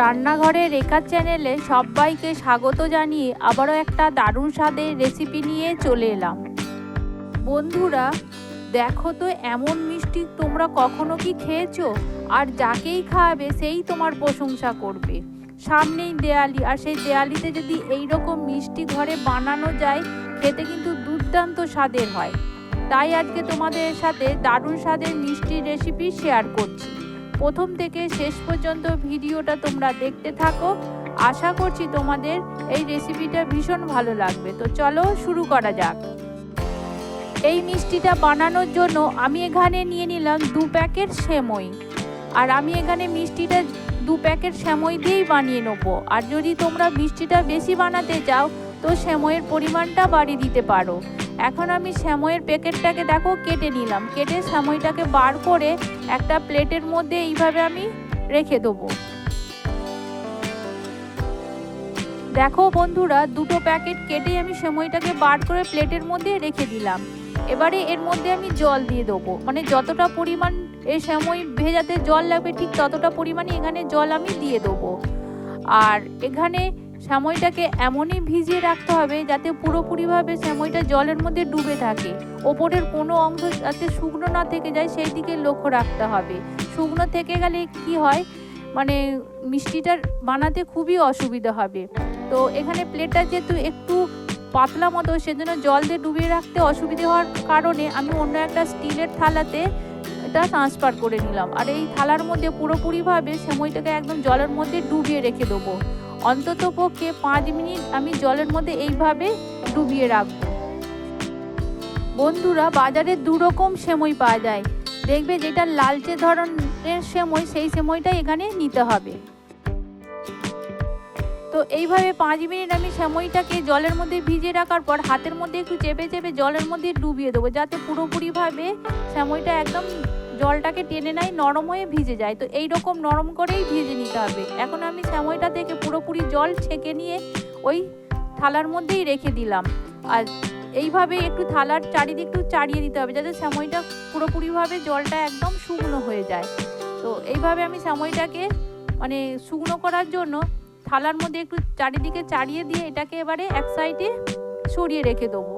রান্নাঘরে রেখার চ্যানেলে সবাইকে স্বাগত জানিয়ে আবারও একটা দারুণ স্বাদের রেসিপি নিয়ে চলে এলাম। বন্ধুরা, দেখো তো এমন মিষ্টি তোমরা কখনো কি খেয়েছো? আর যাকেই খাওয়াবে সেই তোমার প্রশংসা করবে। সামনেই দেয়ালি, আর সেই দেয়ালিতে যদি এই রকম মিষ্টি ঘরে বানানো যায়, খেতে কিন্তু দুর্দান্ত স্বাদের হয়। তাই আজকে তোমাদের সাথে দারুণ স্বাদের মিষ্টির রেসিপি শেয়ার করছি। প্রথম থেকে শেষ পর্যন্ত ভিডিওটা তোমরা দেখতে থাকো। আশা করছি তোমাদের এই রেসিপিটা ভীষণ ভালো লাগবে। তো চলো শুরু করা যাক। এই মিষ্টিটা বানানোর জন্য আমি এখানে নিয়ে নিলাম দু প্যাকেট সেমই। আর আমি এখানে মিষ্টিটা দু প্যাকেট সেমই দিয়েই বানিয়ে নেব। আর যদি তোমরা মিষ্টিটা বেশি বানাতে চাও, তো সেমইয়ের পরিমাণটা বাড়িয়ে দিতে পারো। এখন আমি সেমইয়ের প্যাকেটটাকে দেখো কেটে নিলাম। কেটে সেমইটাকে বার করে একটা প্লেটের মধ্যে এইভাবে আমি রেখে দেবো। দেখো বন্ধুরা, দুটো প্যাকেট কেটে আমি সেমইটাকে বার করে প্লেটের মধ্যে রেখে দিলাম। এবারে এর মধ্যে আমি জল দিয়ে দেবো। মানে যতটা পরিমাণ এই সেমই ভেজাতে জল লাগবে, ঠিক ততটা পরিমাণে এখানে জল আমি দিয়ে দেবো। আর এখানে সেমইটাকে এমনই ভিজিয়ে রাখতে হবে যাতে পুরোপুরিভাবে সেমইটা জলের মধ্যে ডুবে থাকে। ওপরের কোনো অংশ যাতে শুকনো না থেকে যায়, সেই দিকে লক্ষ্য রাখতে হবে। শুকনো থেকে গেলে কি হয়? মানে মিষ্টিটা বানাতে খুবই অসুবিধা হবে। তো এখানে প্লেটটা যেহেতু একটু পাতলা মতো, সেজন্য জল দিয়ে ডুবিয়ে রাখতে অসুবিধে হওয়ার কারণে আমি অন্য একটা স্টিলের থালাতে এটা ট্রান্সফার করে নিলাম। আর এই থালার মধ্যে পুরোপুরিভাবে সেমইটাকে একদম জলের মধ্যে ডুবিয়ে রেখে দেবো। অন্তত পক্ষে পাঁচ মিনিট আমি জলের মধ্যে এইভাবে ডুবিয়ে রাখব। বন্ধুরা, বাজারে দু রকম সেমই পাওয়া যায়। দেখবে যেটা লালচে ধরনের সেমই, সেই সেমইটা এখানে নিতে হবে। তো এইভাবে পাঁচ মিনিট আমি সেমইটাকে জলের মধ্যে ভিজিয়ে রাখার পর হাতের মধ্যে একটু চেপে চেপে জলের মধ্যে ডুবিয়ে দেবো, যাতে পুরোপুরিভাবে সেমইটা একদম জলটাকে টেনে নেয়, নরম হয়ে ভিজে যায়। তো এই রকম নরম করেই ভিজে নিতে হবে। এখন আমি সেমইটা থেকে পুরোপুরি জল ছেঁকে নিয়ে ওই থালার মধ্যেই রেখে দিলাম। আর এইভাবে একটু থালার চারিদিক একটু চাড়িয়ে দিতে হবে, যাতে সেমইটা পুরোপুরিভাবে জলটা একদম শুকনো হয়ে যায়। তো এইভাবে আমি সেমইটাকে মানে শুকনো করার জন্য থালার মধ্যে একটু চারিদিকে চাড়িয়ে দিয়ে এটাকে এবারে এক সাইডে সরিয়ে রেখে দেবো।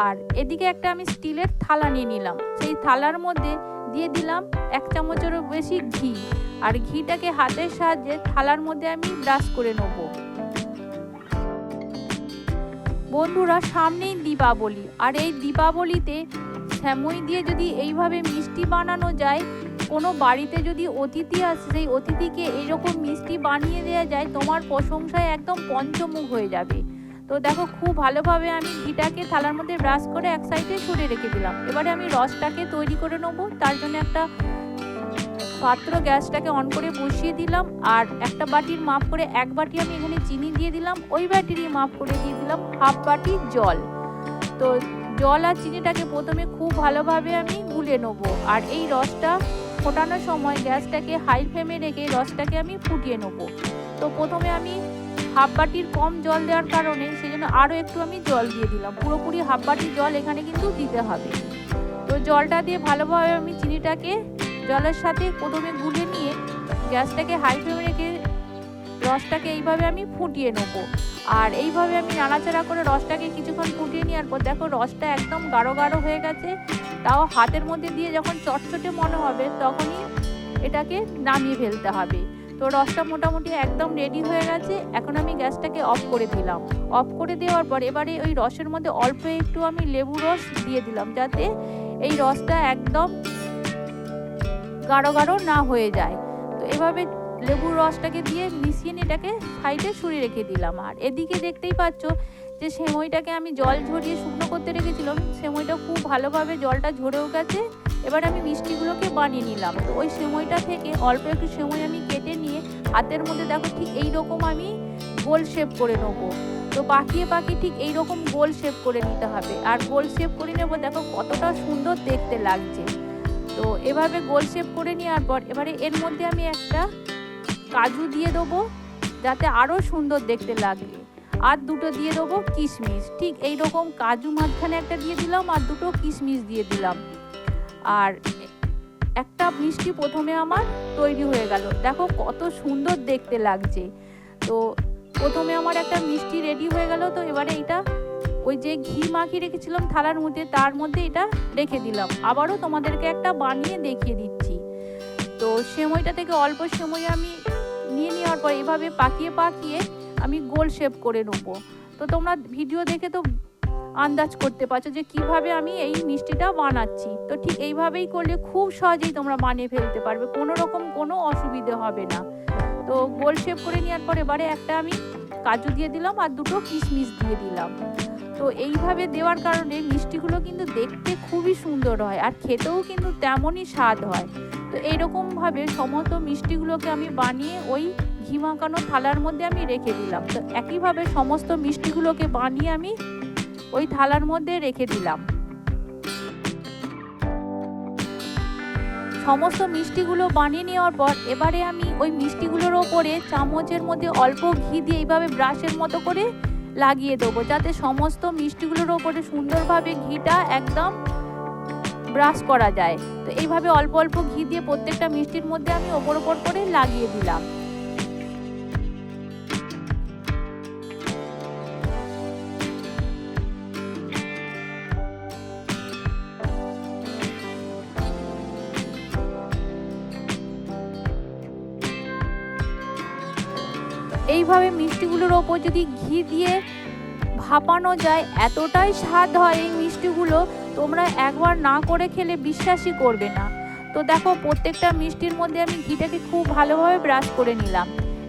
আর এদিকে একটা আমি স্টিলের থালা নিয়ে নিলাম। সেই থালার মধ্যে দিয়ে দিলাম এক চামচেরও বেশি ঘি। আর ঘিটাকে হাতের সাহায্যে থালার মধ্যে আমি ব্রাশ করে নেব। বন্ধুরা, সামনেই দীপাবলি। আর এই দীপাবলিতে শ্যামই দিয়ে যদি এইভাবে মিষ্টি বানানো যায়, কোনো বাড়িতে যদি অতিথি আসে, সেই অতিথিকে এইরকম মিষ্টি বানিয়ে দেওয়া যায়, তোমার প্রশংসায় একদম পঞ্চমুখ হয়ে যাবে। তো দেখো, খুব ভালোভাবে আমি ঘিটাকে থালার মধ্যে ব্রাশ করে এক সাইডে সরে রেখে দিলাম। এবারে আমি রসটাকে তৈরি করে নেব। তার জন্য একটা পাত্র গ্যাসটাকে অন করে বসিয়ে দিলাম। আর একটা বাটির মাপ করে এক বাটি আমি এখানে চিনি দিয়ে দিলাম। ওই বাটিরই মাপ করে দিয়ে দিলাম হাফ বাটি জল। তো জল আর চিনিটাকে প্রথমে খুব ভালোভাবে আমি গুলে নেব। আর এই রসটা ফোটানোর সময় গ্যাসটাকে হাই ফ্লেমে রেখে রসটাকে আমি ফুটিয়ে নেব। তো প্রথমে আমি হাফ বাটির কম জল দেওয়ার কারণে সেই জন্য আরও একটু আমি জল দিয়ে দিলাম। পুরোপুরি হাফ বাটির জল এখানে কিন্তু দিতে হবে। তো জলটা দিয়ে ভালোভাবে আমি চিনিটাকে জলের সাথে প্রথমে গুলে নিয়ে গ্যাসটাকে হাই ফ্লেমে রেখে রসটাকে এইভাবে আমি ফুটিয়ে নেব। আর এইভাবে আমি নাড়াচাড়া করে রসটাকে কিছুক্ষণ ফুটিয়ে নেওয়ার পর দেখো রসটা একদম গাঢ় গাঢ় হয়ে গেছে। তাও হাতের মধ্যে দিয়ে যখন চটচটে মনে হবে তখনই এটাকে নামিয়ে ফেলতে হবে। তো রসটা মোটামুটি একদম রেডি হয়ে গেছে। এখন আমি গ্যাসটাকে অফ করে দিলাম। অফ করে দেওয়ার পর এবারে ওই রসের মধ্যে অল্প একটু আমি লেবু রস দিয়ে দিলাম যাতে এই রসটা একদম গাঢ় গাঢ় না হয়ে যায়। তো এভাবে লেবুর রসটাকে দিয়ে মিশিয়ে নিয়ে এটাকে সাইডে সরিয়ে রেখে দিলাম। আর এদিকে দেখতেই পাচ্ছ যে সেমইটাকে আমি জল ঝরিয়ে শুকনো করতে রেখেছিলাম। সেমইটা খুব ভালোভাবে জলটা ঝরেও গেছে। এবার আমি মিষ্টিগুলোকে বানিয়ে নিলাম। তো ওই সেমইটা থেকে অল্প একটু সেমই আমি কেটে হাতের মধ্যে দেখো ঠিক এই রকম আমি গোল শেপ করে নেব। তো পাকিয়ে পাকিয়ে ঠিক এই রকম গোল শেপ করে নিতে হবে। আর গোল শেপ করে নেব দেখো কতটা সুন্দর দেখতে লাগছে। তো এভাবে গোল শেপ করে নেওয়ার পর এবারে এর মধ্যে আমি একটা কাজু দিয়ে দেবো, যাতে আরও সুন্দর দেখতে লাগে। আর দুটো দিয়ে দেবো কিশমিশ। ঠিক এই রকম কাজু মাঝখানে একটা দিয়ে দিলাম আর দুটো কিশমিশ দিয়ে দিলাম। আর একটা মিষ্টি প্রথমে আমার তৈরি হয়ে গেল। দেখো কত সুন্দর দেখতে লাগছে। তো প্রথমে আমার একটা মিষ্টি রেডি হয়ে গেল, তো এবারে এটা ওই যে ঘি মাখিয়ে রেখেছিলাম থালার মধ্যে, তার মধ্যে এটা রেখে দিলাম। আবারও তোমাদেরকে একটা বানিয়ে দেখিয়ে দিচ্ছি। তো সেমইটা থেকে অল্প সময় আমি নিয়ে নেওয়ার পর এভাবে পাকিয়ে পাকিয়ে আমি গোল শেপ করে নেব। তো তোমরা ভিডিও দেখে তো আন্দাজ করতে পারছ যে কীভাবে আমি এই মিষ্টিটা বানাচ্ছি। তো ঠিক এইভাবেই করলে খুব সহজেই তোমরা বানিয়ে ফেলতে পারবে, কোনো রকম কোনো অসুবিধে হবে না। তো গোল শেপ করে নেওয়ার পর এবারে একটা আমি কাজু দিয়ে দিলাম আর দুটো কিশমিশ দিয়ে দিলাম। তো এইভাবে দেওয়ার কারণে মিষ্টিগুলো কিন্তু দেখতে খুবই সুন্দর হয় আর খেতেও কিন্তু তেমনই স্বাদ হয়। তো এইরকমভাবে সমস্ত মিষ্টিগুলোকে আমি বানিয়ে ওই ঘি মাখানো থালার মধ্যে আমি রেখে দিলাম। তো একইভাবে সমস্ত মিষ্টিগুলোকে বানিয়ে আমি ওই থালার মধ্যে রেখে দিলাম। সমস্ত মিষ্টিগুলো বানিয়ে নেওয়ার পর এবারে আমি ওই মিষ্টিগুলোর ওপরে চামচের মধ্যে অল্প ঘি দিয়ে এইভাবে ব্রাশের মতো করে লাগিয়ে দেবো, যাতে সমস্ত মিষ্টিগুলোর ওপরে সুন্দরভাবে ঘিটা একদম ব্রাশ করা যায়। তো এইভাবে অল্প অল্প ঘি দিয়ে প্রত্যেকটা মিষ্টির মধ্যে আমি ওপর ওপর করে লাগিয়ে দিলাম। এইভাবে মিষ্টিগুলোর ওপর যদি ঘি দিয়ে ভাপানো যায়, এতটাই স্বাদ হয় এই মিষ্টিগুলো, তোমরা একবার না করে খেলে বিশ্বাসই করবে না। তো দেখো, প্রত্যেকটা মিষ্টির মধ্যে আমি ঘিটাকে খুব ভালোভাবে ব্রাশ করে নিলাম।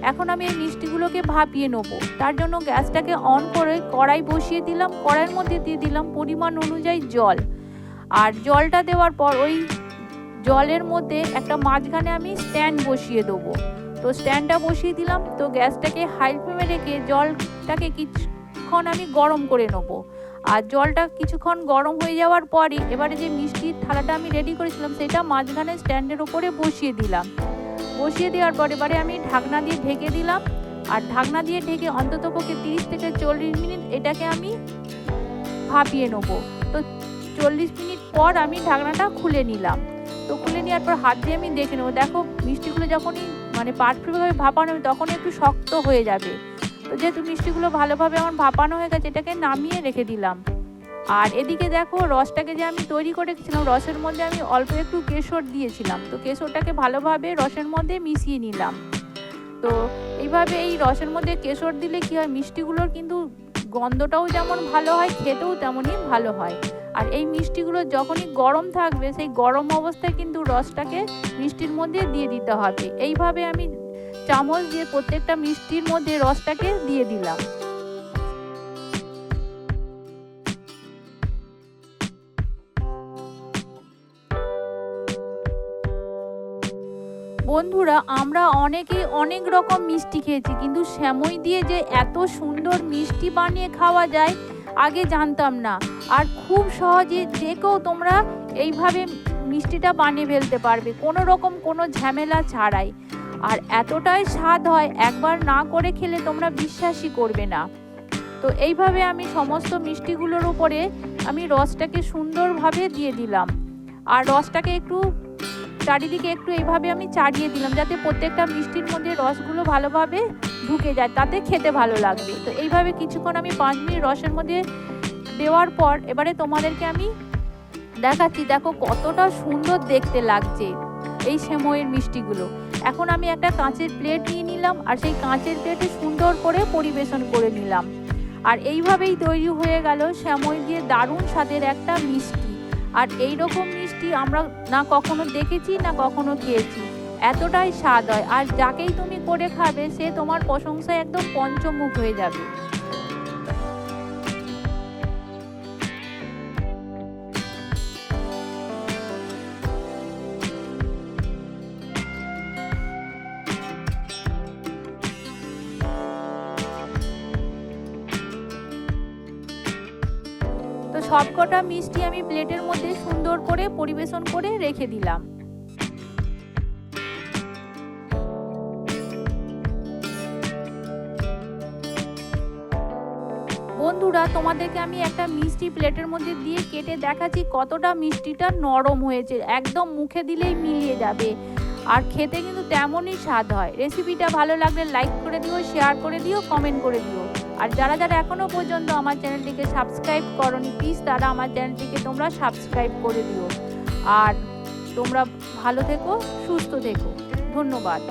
এখন আমি এই মিষ্টিগুলোকে ভাপিয়ে নেব। তার জন্য গ্যাসটাকে অন করে কড়াই বসিয়ে দিলাম। কড়াইয়ের মধ্যে দিয়ে দিলাম পরিমাণ অনুযায়ী জল। আর জলটা দেওয়ার পর ওই জলের মধ্যে একটা মাঝখানে আমি স্ট্যান্ড বসিয়ে দেবো। তো স্ট্যান্ডটা বসিয়ে দিলাম, তো গ্যাসটাকে হাই ফ্লেমে রেখে জলটাকে কিছুক্ষণ আমি গরম করে নেব। আর জলটা কিছুক্ষণ গরম হয়ে যাওয়ার পরই এবারে যে মিষ্টির থালাটা আমি রেডি করেছিলাম, সেটা মাঝখানে স্ট্যান্ডের ওপরে বসিয়ে দিলাম। বসিয়ে দেওয়ার পর এবারে আমি ঢাকনা দিয়ে ঢেকে দিলাম। আর ঢাকনা দিয়ে ঢেকে অন্তত পক্ষে তিরিশ থেকে চল্লিশ মিনিট এটাকে আমি ভাপিয়ে নেব। তো চল্লিশ মিনিট পর আমি ঢাকনাটা খুলে নিলাম। তো খুলে নেওয়ার পর হাত দিয়ে আমি দেখে নেব। দেখো, মিষ্টিগুলো যখনই মানে পারফেক্টভাবে ভাপানো হবে তখন একটু শক্ত হয়ে যাবে। তো যেহেতু মিষ্টিগুলো ভালোভাবে আমার ভাপানো হয়ে গেছে, এটাকে নামিয়ে রেখে দিলাম। আর এদিকে দেখো, রসটাকে যে আমি তৈরি করে রেখেছিলাম, রসের মধ্যে আমি অল্প একটু কেশর দিয়েছিলাম। তো কেশরটাকে ভালোভাবে রসের মধ্যে মিশিয়ে নিলাম। তো এইভাবে এই রসের মধ্যে কেশর দিলে কি হয়, মিষ্টিগুলোর কিন্তু গন্ধটাও যেমন ভালো হয়, খেতেও তেমনই ভালো হয়। আর এই মিষ্টিগুলো যখনই গরম থাকবে, সেই গরম অবস্থায় কিন্তু রসটাকে মিষ্টির মধ্যে দিয়ে দিতে হবে। এইভাবে আমি চামচ দিয়ে প্রত্যেকটা মিষ্টির মধ্যে রসটাকে দিয়ে দিলাম। বন্ধুরা, আমরা অনেকেই অনেক রকম মিষ্টি খেয়েছি, কিন্তু শ্যামই দিয়ে যে এত সুন্দর মিষ্টি বানিয়ে খাওয়া যায় আগে জানতাম না। আর খুব সহজে যে কেউ তোমরা এইভাবে মিষ্টিটা বানিয়ে ফেলতে পারবে। কোনো রকম কোনো ঝামেলা ছাড়াই। আর এতটাই স্বাদ হয়, একবার না করে খেলে তোমরা বিশ্বাসই করবে না। তো এইভাবে আমি সমস্ত মিষ্টিগুলোর উপরে আমি রসটাকে সুন্দরভাবে দিয়ে দিলাম। আর রসটাকে একটু, চারিদিকে একটু এইভাবে আমি চাড়িয়ে দিলাম, যাতে প্রত্যেকটা মিষ্টির মধ্যে রসগুলো ভালোভাবে ঢুকে যায়, তাতে খেতে ভালো লাগবে। তো এইভাবে কিছুক্ষণ আমি পাঁচ মিনিট রসের মধ্যে দেওয়ার পর এবারে তোমাদেরকে আমি দেখাচ্ছি, দেখো কতটা সুন্দর দেখতে লাগছে এই সেময়ের মিষ্টিগুলো। এখন আমি একটা কাঁচের প্লেট নিয়ে নিলাম আর সেই কাঁচের প্লেটে সুন্দর করে পরিবেশন করে নিলাম। আর এইভাবেই তৈরি হয়ে গেল শ্যামই দিয়ে দারুণ স্বাদের একটা মিষ্টি। আর এই রকম মিষ্টি আমরা না কখনো দেখেছি, না কখনো খেয়েছি। এতটাই স্বাদ হয়। আর যাকেই তুমি করে খাবে, সে তোমার প্রশংসায় একদম পঞ্চমুখ হয়ে যাবে। সবকটা মিষ্টি আমি প্লেটের মধ্যে সুন্দর করে পরিবেশন করে রেখে দিলাম। বন্ধুরা, তোমাদেরকে আমি একটা মিষ্টি প্লেটের মধ্যে দিয়ে কেটে দেখাচ্ছি কতটা মিষ্টিটা নরম হয়েছে। একদম মুখে দিলেই মিলিয়ে যাবে। আর খেতে কিন্তু তেমনই স্বাদ হয়। রেসিপিটা ভালো লাগলে লাইক করে দিও শেয়ার করে দিও কমেন্ট করে দিও। আর যারা যারা এখনও পর্যন্ত আমার চ্যানেলটিকে সাবস্ক্রাইব করনি প্লিজ তারা আমার চ্যানেলটিকে তোমরা সাবস্ক্রাইব করে দিও। আর তোমরা ভালো থেকো, সুস্থ থেকো। ধন্যবাদ।